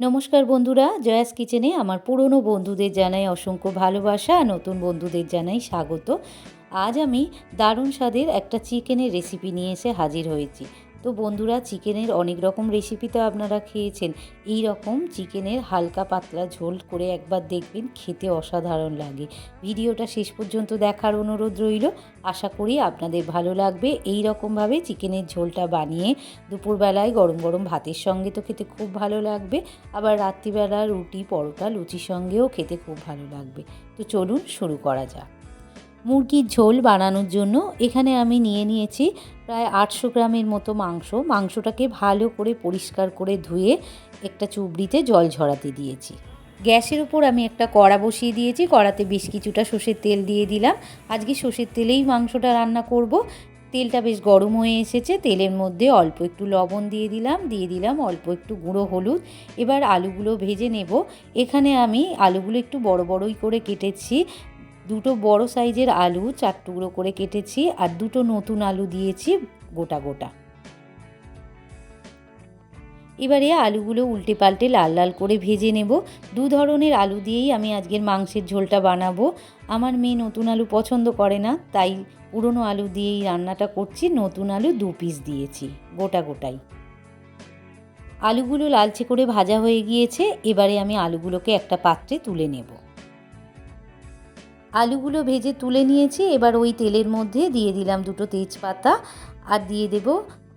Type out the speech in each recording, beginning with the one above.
নমস্কার বন্ধুরা, জয়াস কিচেনে আমার পুরনো বন্ধুদের জানাই অসংখ্য ভালোবাসা, নতুন বন্ধুদের জানাই স্বাগত। আজ আমি দারুণ স্বাদের একটা চিকেনের রেসিপি নিয়ে এসে হাজির হয়েছি। তো বন্ধুরা, চিকেনের অনেক রকম রেসিপি তো আপনারা খেয়েছেন। এই রকম চিকেনের হালকা পাতলা ঝোল করে একবার দেখবেন, খেতে অসাধারণ লাগে। ভিডিওটা শেষ পর্যন্ত দেখার অনুরোধ রইল। আশা করি আপনাদের ভালো লাগবে। এই রকমভাবে চিকেনের ঝোলটা বানিয়ে দুপুরবেলায় গরম গরম ভাতের সঙ্গে তো খেতে খুব ভালো লাগবে। আবার রাত্রিবেলা রুটি, পরোটা, লুচির সঙ্গেও খেতে খুব ভালো লাগবে। তো চলুন শুরু করা যাক। মুরগির ঝোল বানানোর জন্য এখানে আমি নিয়ে নিয়েছি প্রায় আটশো গ্রামের মতো মাংস। মাংসটাকে ভালো করে পরিষ্কার করে ধুয়ে একটা চুবড়িতে জল ঝরাতে দিয়েছি। গ্যাসের উপর আমি একটা কড়া বসিয়ে দিয়েছি। কড়াতে বেশ কিছুটা সর্ষের তেল দিয়ে দিলাম। আজকে সর্ষের তেলেই মাংসটা রান্না করব। তেলটা বেশ গরম হয়ে এসেছে। তেলের মধ্যে অল্প একটু লবণ দিয়ে দিলাম। দিয়ে দিলাম অল্প একটু গুঁড়ো হলুদ। এবার আলুগুলো ভেজে নেব। এখানে আমি আলুগুলো একটু বড় বড়ই করে কেটেছি। দুটো বড় সাইজের আলু চার টুকরো করে কেটেছি আর দুটো নতুন আলু দিয়েছি গোটা গোটা। এবারে আলুগুলো উল্টে পাল্টে লাল লাল করে ভেজে নেব। দু ধরনের আলু দিয়েই আমি আজকের মাংসের ঝোলটা বানাবো। আমার মেয়ে নতুন আলু পছন্দ করে না, তাই পুরনো আলু দিয়েই রান্নাটা করছি। নতুন আলু দু পিস দিয়েছি, গোটা গোটাই। আলুগুলো লালচে করে ভাজা হয়ে গিয়েছে, এবারে আমি আলুগুলোকে একটা পাত্রে তুলে নেব। আলুগুলো ভেজে তুলে নিয়েছি, এবার ওই তেলের মধ্যে দিয়ে দিলাম দুটো তেজপাতা, আর দিয়ে দেব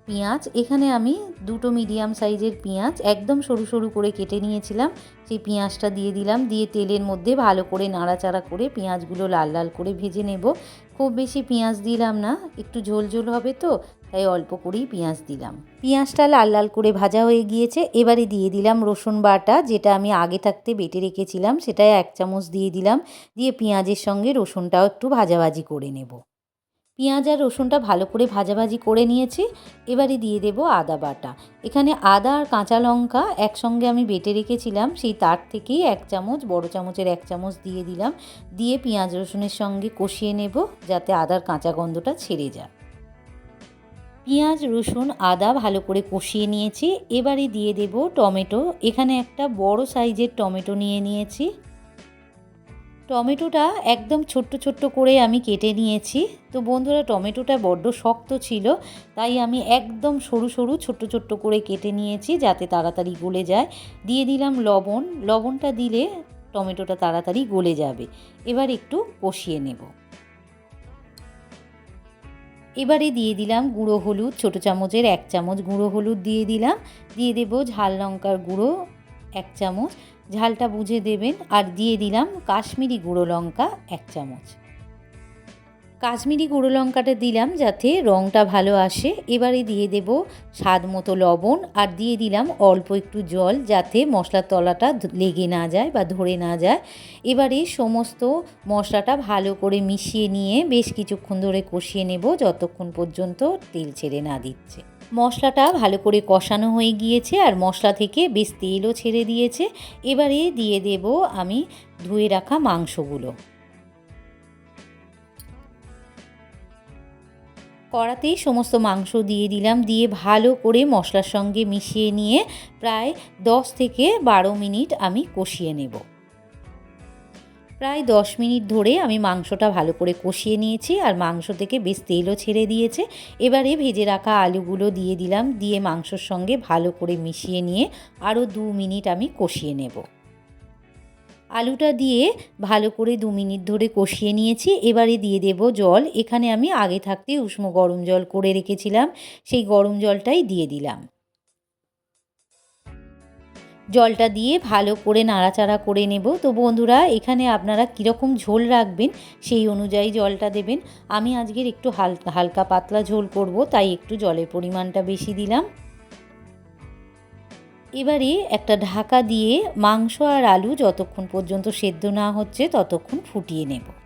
পেঁয়াজ, এখানে আমি দুটো মিডিয়াম সাইজের পেঁয়াজ একদম সরু সরু করে কেটে নিয়েছিলাম। সেই পেঁয়াজটা দিয়ে দিলাম, দিয়ে তেলের মধ্যে ভালো করে নাড়াচাড়া করে পেঁয়াজগুলো লাল লাল করে ভেজে নেব। খুব বেশি পেঁয়াজ দিলাম না, একটু ঝোল ঝোল হবে তো, তাই অল্প করেই পেঁয়াজ দিলাম। পেঁয়াজটা লাল লাল করে ভাজা হয়ে গিয়েছে, এবারে দিয়ে দিলাম রসুন বাটা, যেটা আমি আগে থাকতে বেটে রেখেছিলাম সেটাই এক চামচ দিয়ে দিলাম, দিয়ে পেঁয়াজের সঙ্গে রসুনটাও একটু ভাজাভাজি করে নেব। পেঁয়াজ আর রসুনটা ভালো করে ভাজাভাজি করে নিয়েছি। এবারে দিয়ে দেব আদা বাটা। এখানে আদা আর কাঁচা লঙ্কা একসঙ্গে আমি বেটে রেখেছিলাম, সেই তার থেকেই এক চামচ, বড় চামচের এক চামচ দিয়ে দিলাম। দিয়ে পেঁয়াজ রসুনের সঙ্গে কষিয়ে নেব, যাতে আদার কাঁচা গন্ধটা ছেড়ে যায়। পেঁয়াজ, রসুন, আদা ভালো করে কষিয়ে নিয়েছি। এবারে দিয়ে দেব টমেটো। এখানে একটা বড় সাইজের টমেটো নিয়ে নিয়েছি। টমেটোটা একদম ছোট্ট ছোট্ট করে আমি কেটে নিয়েছি। তো বন্ধুরা, টমেটোটা বড্ড শক্ত ছিল, তাই আমি একদম সরু সরু ছোট্ট ছোট্ট করে কেটে নিয়েছি যাতে তাড়াতাড়ি গলে যায়। দিয়ে দিলাম লবণ। লবণটা দিলে টমেটোটা তাড়াতাড়ি গলে যাবে। এবার একটু কষিয়ে নেব। এবারে দিয়ে দিলাম গুঁড়ো হলুদ, ছোটো চামচের এক চামচ গুঁড়ো হলুদ দিয়ে দিলাম। দিয়ে দেবো ঝাল লঙ্কার গুঁড়ো এক চামচ। ঝালটা বুঝে দেবেন আর দিয়ে দিলাম কাশ্মীরি গুঁড়ো লঙ্কা এক চামচ। কাশ্মীরি গুঁড়ো লঙ্কাটা দিলাম যাতে রঙটা ভালো আসে। এবারে দিয়ে দেব স্বাদ মতো লবণ আর দিয়ে দিলাম অল্প একটু জল যাতে মশলার তলাটা লেগে না যায় বা ধরে না যায়। এবারে সমস্ত মশলাটা ভালো করে মিশিয়ে নিয়ে বেশ কিছুক্ষণ ধরে কষিয়ে নেব যতক্ষণ পর্যন্ত তেল ছেড়ে না দিচ্ছে। মশলাটা ভালো করে কষানো হয়ে গিয়েছে আর মশলা থেকে বেশ তেলও ছেড়ে দিয়েছে। এবারে দিয়ে দেব আমি ধুয়ে রাখা মাংসগুলো। কড়াতেই সমস্ত মাংস দিয়ে দিলাম, দিয়ে ভালো করে মশলার সঙ্গে মিশিয়ে নিয়ে প্রায় দশ থেকে বারো মিনিট আমি কষিয়ে নেব। প্রায় দশ মিনিট ধরে আমি মাংসটা ভালো করে কষিয়ে নিয়েছি আর মাংস থেকে বেশ তেলও ছেড়ে দিয়েছে। এবারে ভেজে রাখা আলুগুলো দিয়ে দিলাম, দিয়ে মাংসর সঙ্গে ভালো করে মিশিয়ে নিয়ে আরও দু মিনিট আমি কষিয়ে নেব। আলুটা দিয়ে ভালো করে দু মিনিট ধরে কষিয়ে নিয়েছি। এবারে দিয়ে দেব জল। এখানে আমি আগে থাকতে উষ্ণ গরম জল করে রেখেছিলাম। সেই গরম জলটাই দিয়ে দিলাম। জলটা দিয়ে ভালো করে নাড়াচাড়া করে নেব। তো বন্ধুরা, এখানে আপনারা কীরকম ঝোল রাখবেন সেই অনুযায়ী জলটা দেবেন। আমি আজকের একটু হালকা হালকা পাতলা ঝোল করব, তাই একটু জলের পরিমাণটা বেশি দিলাম। এবারে একটা ঢাকা দিয়ে মাংস আর আলু যতক্ষণ পর্যন্ত সেদ্ধ না হচ্ছে, ততক্ষণ ফুটিয়ে নেব।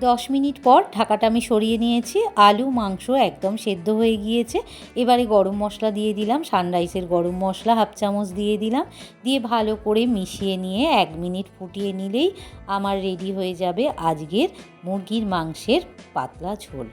দশ মিনিট পর ঢাকাটা আমি সরিয়ে নিয়েছি। আলু, মাংস একদম সেদ্ধ হয়ে গিয়েছে। এবারে গরম মশলা দিয়ে দিলাম সানরাইসের গরম মশলা হাফ চামচ দিয়ে দিলাম। দিয়ে ভালো করে মিশিয়ে নিয়ে এক মিনিট ফুটিয়ে নিলেই আমার রেডি হয়ে যাবে আজকের মুরগির মাংসের পাতলা ঝোল।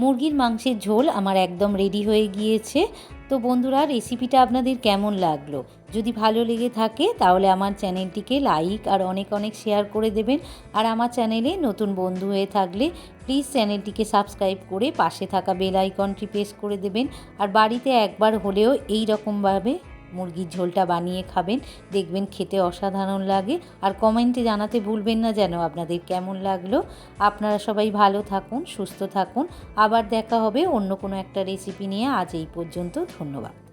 মুরগির মাংসের ঝোল আমার একদম রেডি হয়ে গিয়েছে। তো বন্ধুরা রেসিপিটা আপনাদের কেমন লাগল? যদি ভালো লেগে থাকে, তাহলে আমার চ্যানেলটিকে লাইক আর অনেক অনেক শেয়ার করে দেবেন। আর আমার চ্যানেলে নতুন বন্ধু হয়ে থাকলে প্লিজ চ্যানেলটিকে সাবস্ক্রাইব করে পাশে থাকা বেল আইকনটি প্রেস করে দেবেন। আর বাড়িতে একবার হলেও এই রকমভাবে মুরগির ঝোলটা বানিয়ে খাবেন, দেখবেন খেতে অসাধারণ লাগে। আর কমেন্টে জানাতে ভুলবেন না যেন আপনাদের কেমন লাগল। আপনারা সবাই ভালো থাকুন, সুস্থ থাকুন। আবার দেখা হবে অন্য কোনো একটা রেসিপি নিয়ে। আজ এই পর্যন্ত ধন্যবাদ।